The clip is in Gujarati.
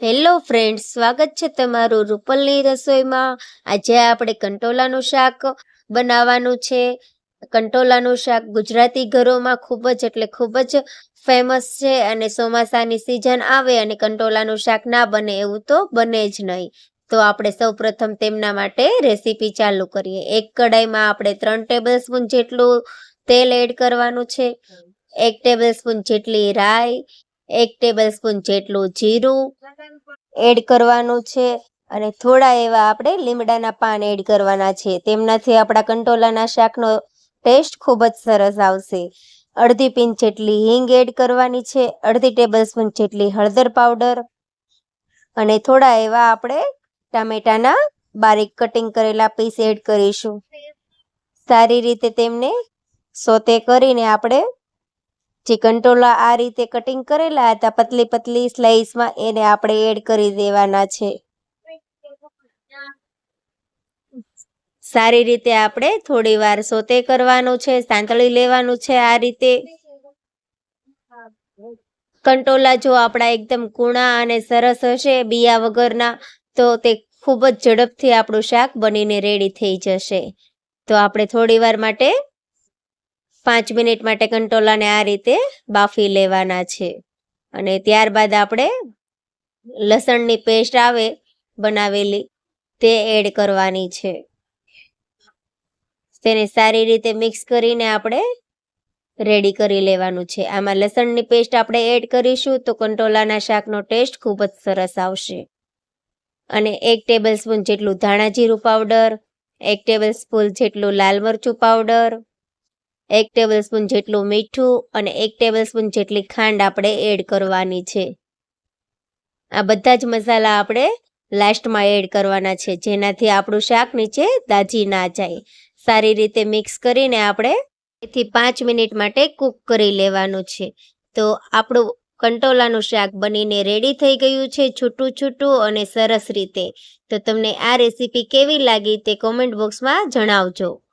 હેલો ફ્રેન્ડ્સ સ્વાગત છે તમારું રૂપલની રસોઈમાં. આજે આપણે કંટોલાનું શાક બનાવવાનું છે. કંટોલાનું શાક ગુજરાતી ઘરોમાં ખૂબ જ એટલે ખૂબ જ ફેમસ છે અને ચોમાસાની સિઝન આવે અને કંટોલાનું શાક ના બને એવું તો બને જ નહીં. તો આપણે સૌપ્રથમ તેમના માટે રેસીપી ચાલુ કરીએ. એક કડાઈમાં આપણે ત્રણ ટેબલ સ્પૂન જેટલું તેલ એડ કરવાનું છે. એક ટેબલ સ્પૂન જેટલી રાઈ એક ટેબલ સ્પૂન જેટલું જીરું એડ કરવાનું છે અને થોડા એવા આપણે લીમડાના પાન એડ કરવાના છે. તેમનાથી આપણા કંટોલાના શાકનો ટેસ્ટ ખૂબ જ સરસ આવશે. અડધી પિંચ જેટલી હિંગ એડ કરવાની છે, અડધી ટેબલ સ્પૂન જેટલી હળદર પાવડર અને થોડા એવા આપણે ટામેટાના બારીક કટિંગ કરેલા પીસ એડ કરીશું. સારી રીતે તેમને સોતે કરીને આપણે જે કંટોલા આ રીતે કટિંગ કરેલા હતા, પતલી પતલી સ્લાઈસમાં એને આપણે એડ કરી દેવાના છે. સારી રીતે આપણે થોડી વાર સોતે કરવાનું છે, સાંતળી લેવાનું છે આ રીતે. કંટોલા જો આપણા એકદમ કૂણા અને સરસ હશે બિયા વગરના, તો તે ખૂબ જ ઝડપથી આપણું શાક બનીને રેડી થઈ જશે. તો આપણે થોડી વાર માટે પાંચ મિનિટ માટે કંટોલાને આ રીતે બાફી લેવાના છે. અને ત્યારબાદ આપણે લસણની પેસ્ટ આવે બનાવેલી તે એડ કરવાની છે. તેને સારી રીતે મિક્સ કરીને આપણે રેડી કરી લેવાનું છે. આમાં લસણની પેસ્ટ આપણે એડ કરીશું તો કંટોલાના શાકનો ટેસ્ટ ખૂબ જ સરસ આવશે. અને એક ટેબલ સ્પૂન જેટલું ધાણા જીરું પાવડર, એક ટેબલ સ્પૂન જેટલું લાલ મરચું પાવડર એક ટેબલ સ્પૂન જેટલું મીઠું અને એક ટેબલ સ્પૂન જેટલી ખાંડ આપણે એડ કરવાની છે. આ બધા જ મસાલા આપણે લાસ્ટમાં એડ કરવાના છે, જેનાથી આપણું શાક નીચે દાજી ના જાય. સારી રીતે મિક્સ કરીને આપણે એથી પાંચ મિનિટ માટે કૂક કરી લેવાનું છે. તો આપણું કંટોલાનું શાક બનીને રેડી થઈ ગયું છે, છૂટું છૂટું અને સરસ રીતે. તો તમને આ રેસીપી કેવી લાગી તે કોમેન્ટ બોક્સમાં જણાવજો.